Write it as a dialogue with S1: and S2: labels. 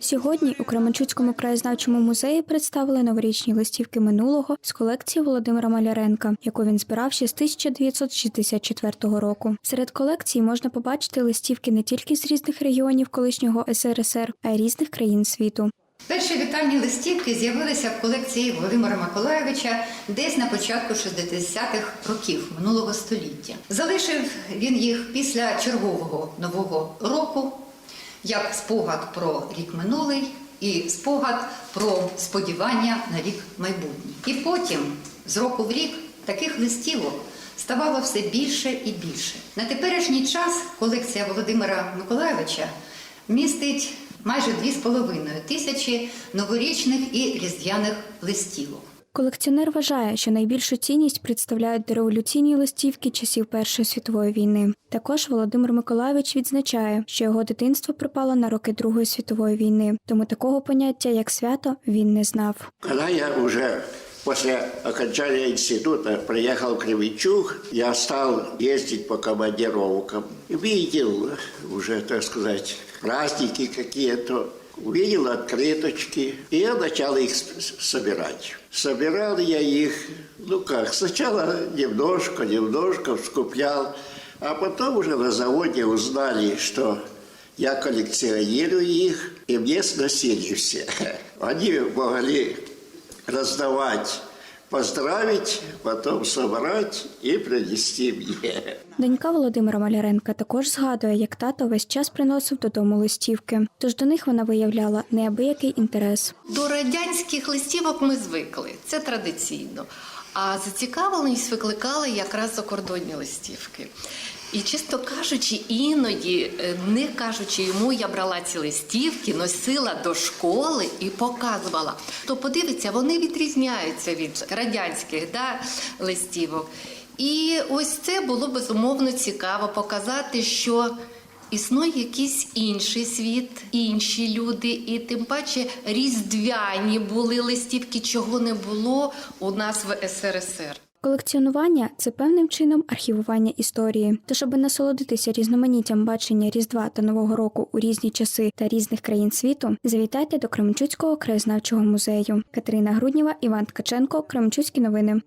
S1: Сьогодні у Кременчуцькому краєзнавчому музеї представили новорічні листівки минулого з колекції Володимира Маляренка, яку він збирав ще з 1964 року. Серед колекції можна побачити листівки не тільки з різних регіонів колишнього СРСР, а й різних країн світу.
S2: Перші вітальні листівки з'явилися в колекції Володимира Миколайовича десь на початку 60-х років минулого століття. Залишив він їх після чергового нового року, як спогад про рік минулий і спогад про сподівання на рік майбутній. І потім, з року в рік, таких листівок ставало все більше і більше. На теперішній час колекція Володимира Миколайовича містить майже 2,5 тисячі новорічних і різдвяних листівок.
S1: Колекціонер вважає, що найбільшу цінність представляють дореволюційні листівки часів Першої світової війни. Також Володимир Миколайович відзначає, що його дитинство припало на роки Другої світової війни, тому такого поняття як свято він не знав.
S3: Когда я уже после окончания института приехал в Кременчуг, я стал ездить по командировкам. Видел уже, так сказать, праздники какие-то, увидел открыточки, и я начал их собирать. Собирал я их, ну как, сначала немножко, немножко скуплял, а потом уже на заводе узнали, что я коллекционирую их, и мне сносили все. Они могли раздавать, поздравить, потом собрать и принести мне.
S1: Донька Володимира Маляренка також згадує, як тато весь час приносив додому листівки, тож до них вона виявляла неабиякий інтерес.
S4: До радянських листівок ми звикли, це традиційно. А зацікавленість викликали якраз закордонні листівки. І, чесно кажучи, іноді, е, не кажучи йому, я брала ці листівки, носила до школи і показувала. То подивиться, вони відрізняються від радянських да, листівок. І ось це було безумовно цікаво показати, що Існує якийсь інший світ, інші люди, і тим паче різдвяні були листівки, чого не було у нас в СРСР.
S1: Колекціонування це певним чином архівування історії. Тож, аби насолодитися різноманіттям бачення Різдва та Нового року у різні часи та різних країн світу, завітайте до Кременчуцького краєзнавчого музею. Катерина Грудніва, Іван Ткаченко, Кременчуцькі новини.